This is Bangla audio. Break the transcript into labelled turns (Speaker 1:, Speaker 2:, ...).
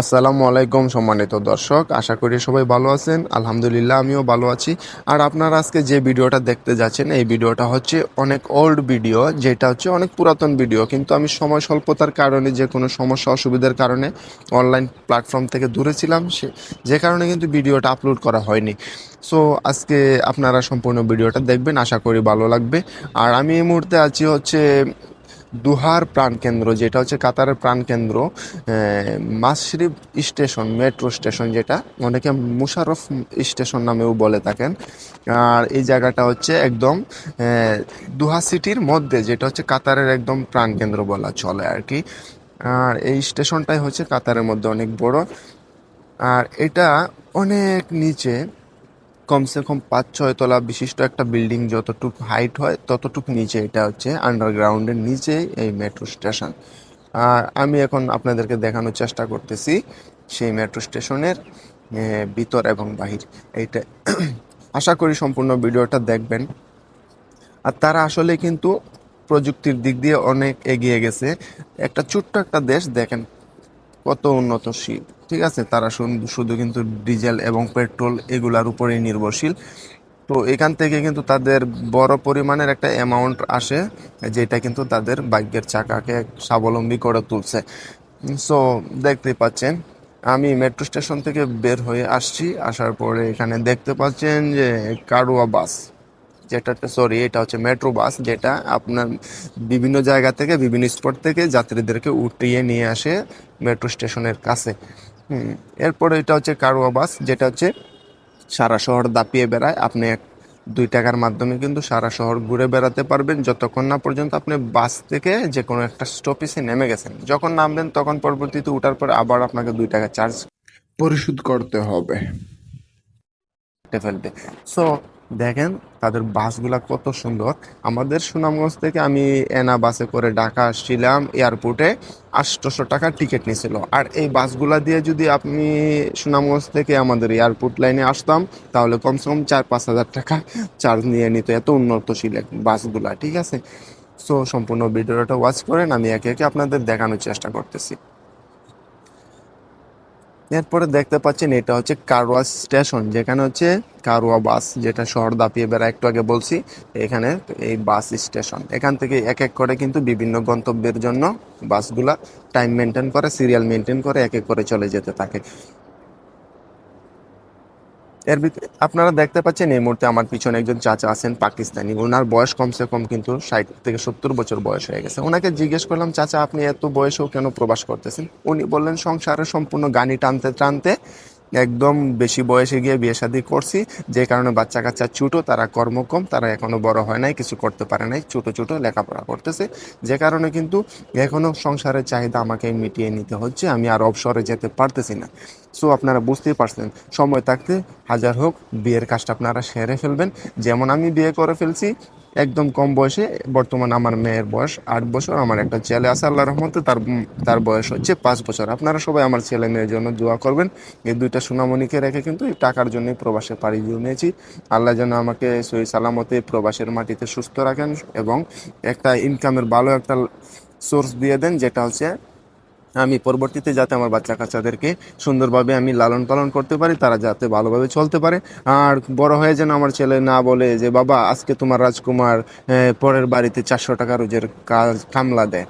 Speaker 1: আসসালামু আলাইকুম সম্মানিত দর্শক, আশা করি সবাই ভালো আছেন। আলহামদুলিল্লাহ, আমিও ভালো আছি। আর আপনারা আজকে যে ভিডিওটা দেখতে যাচ্ছেন, এই ভিডিওটা হচ্ছে অনেক ওল্ড ভিডিও যেটা হচ্ছে অনেক পুরাতন ভিডিও কিন্তু আমি সময় স্বল্পতার কারণে, যে কোনো সমস্যা, অসুবিধার কারণে অনলাইন প্ল্যাটফর্ম থেকে দূরে ছিলাম, সে যে কারণে কিন্তু ভিডিওটা আপলোড করা হয়নি। সো আজকে আপনারা সম্পূর্ণ ভিডিওটা দেখবেন, আশা করি ভালো লাগবে। আর আমি এই মুহূর্তে আছি হচ্ছে দুহার প্রাণকেন্দ্র যেটা হচ্ছে কাতারের প্রাণকেন্দ্র মাসরিফ স্টেশন, মেট্রো স্টেশন যেটা, অনেকে মুশারফ স্টেশন নামেও বলে থাকেন। আর এই জায়গাটা হচ্ছে একদম দুহা সিটির মধ্যে, যেটা হচ্ছে কাতারের একদম প্রাণকেন্দ্র বলা চলে আর কি। আর এই স্টেশনটাই হচ্ছে কাতারের মধ্যে অনেক বড়। আর এটা অনেক নিচে কমসে কম পাঁচ ছয় তলা বিশিষ্ট একটা বিল্ডিং যতটুকু হাইট হয়, ততটুকু নিচে। এটা হচ্ছে আন্ডারগ্রাউন্ডের নিচে এই মেট্রো স্টেশন আর আমি এখন আপনাদেরকে দেখানোর চেষ্টা করতেছি সেই মেট্রো স্টেশনের ভিতর এবং বাহির। এইটা আশা করি সম্পূর্ণ ভিডিওটা দেখবেন। আর তারা আসলে কিন্তু প্রযুক্তির দিক দিয়ে অনেক এগিয়ে গেছে। একটা ছোট্ট একটা দেশ দেখেন কত উন্নতশীল ঠিক আছে? তারা শুধু কিন্তু ডিজেল এবং পেট্রোল এগুলার উপরেই নির্ভরশীল। তো এখান থেকে কিন্তু তাদের বড় পরিমাণের একটা অ্যামাউন্ট আসে, যেটা কিন্তু তাদের ভাগ্যের চাকাকে স্বাবলম্বী করে তুলছে। সো দেখতে পাচ্ছেন, আমি মেট্রো স্টেশন থেকে বের হয়ে আসছি, আসার পরে এখানে দেখতে পাচ্ছেন যে কারুয়া বাস। যেটা সরি এটা হচ্ছে মেট্রো বাস যেটা আপনার বিভিন্ন জায়গা থেকে বিভিন্ন স্পট থেকে যাত্রীদেরকে উঠিয়ে নিয়ে আসে মেট্রো স্টেশনের কাছে। হুম এরপরে এটা হচ্ছে কারুয়া বাস যেটা হচ্ছে সারা শহর দাপিয়ে বেড়ায়। আপনি এক দুই টাকার মাধ্যমে কিন্তু সারা শহর ঘুরে বেড়াতে পারবেন। যতক্ষণ না পর্যন্ত আপনি বাস থেকে যে কোনো একটা স্টপেজে নেমে গেছেন। যখন নামবেন তখন পরবর্তীতে উঠার পর আবার আপনাকে দুই টাকা চার্জ পরিশোধ করতে হবে। ফেলবে। সো দেখেন, তাদের বাসগুলা কত সুন্দর। আমাদের সুনামগঞ্জ থেকে আমি এনা বাসে করে ঢাকা আসছিলাম এয়ারপোর্টে আটশোশো টাকার টিকিট নিয়েছিল আর এই বাসগুলা দিয়ে যদি আপনি সুনামগঞ্জ থেকে আমাদের এয়ারপোর্ট লাইনে আসতাম, তাহলে কমসে কম চার পাঁচ হাজার টাকা চার্জ নিয়ে নিত এত উন্নতশীল এক বাসগুলা, ঠিক আছে? সো সম্পূর্ণ ভিডিওটা ওয়াচ করেন, আমি একে একে আপনাদের দেখানোর চেষ্টা করতেছি। এরপরে দেখতে পাচ্ছেন এটা হচ্ছে কারওয়া স্টেশন, যেখানে হচ্ছে কারওয়া বাস যেটা শহর দাপিয়ে বেড়া একটু আগে বলছি, এখানে এই বাস স্টেশন। এখান থেকে এক এক করে কিন্তু বিভিন্ন গন্তব্যের জন্য বাসগুলা টাইম মেনটেন করে সিরিয়াল মেনটেন করে, এক এক করে চলে যেতে থাকে। এর ভিতরে আপনারা দেখতে পাচ্ছেন এই মুহূর্তে আমার পিছনে একজন চাচা আছেন পাকিস্তানি। ওনার বয়স কমসে কম কিন্তু ষাট থেকে সত্তর বছর বয়স হয়ে গেছে। ওনাকে জিজ্ঞেস করলাম, চাচা, আপনি এত বয়সেও কেন প্রবাস করতেছেন? উনি বললেন, সংসারে সম্পূর্ণ গানি টানতে টানতে একদম বেশি বয়সে গিয়ে বিয়ে শাদী করছি। যে কারণে বাচ্চা কাচ্চা ছোটো, তারা কর্ম কম, তারা এখনও বড় হয় নাই, কিছু করতে পারে নাই, ছোটো ছোটো লেখাপড়া করতেছে। যে কারণে কিন্তু এখনও সংসারের চাহিদা আমাকে মিটিয়ে নিতে হচ্ছে, আমি আর অবসরে যেতে পারতেছি না। সো আপনারা বুঝতেই পারছেন, সময় থাকতে হাজার হোক বিয়ের কাজটা আপনারা সেরে ফেলবেন। যেমন আমি বিয়ে করে ফেলছি, একদম কম বয়সে, বর্তমান আমার মেয়ের বয়স আট বছর, আমার একটা ছেলে আছে আল্লাহ রহমতে, তার তার বয়স হচ্ছে পাঁচ বছর। আপনারা সবাই আমার ছেলে মেয়ের জন্য দোয়া করবেন। এই দুইটা সোনামণিকে রেখে কিন্তু টাকার জন্যই প্রবাসে পাড়ি নিয়েছি আল্লাহ যেন আমাকে সই সালামতে প্রবাসের মাটিতে সুস্থ রাখেন এবং একটা ইনকামের ভালো একটা সোর্স দিয়ে দেন, যেটা হচ্ছে আমি পরবর্তীতে যাতে আমার বাচ্চা কাচ্চাদেরকে সুন্দরভাবে আমি লালন পালন করতে পারি, তারা যাতে ভালোভাবে চলতে পারে। আর বড় হয়ে যেন আমার ছেলে না বলে যে, বাবা, আজকে তোমার রাজকুমার পরের বাড়িতে চারশো টাকা রোজের কাজ কামলা দেয়।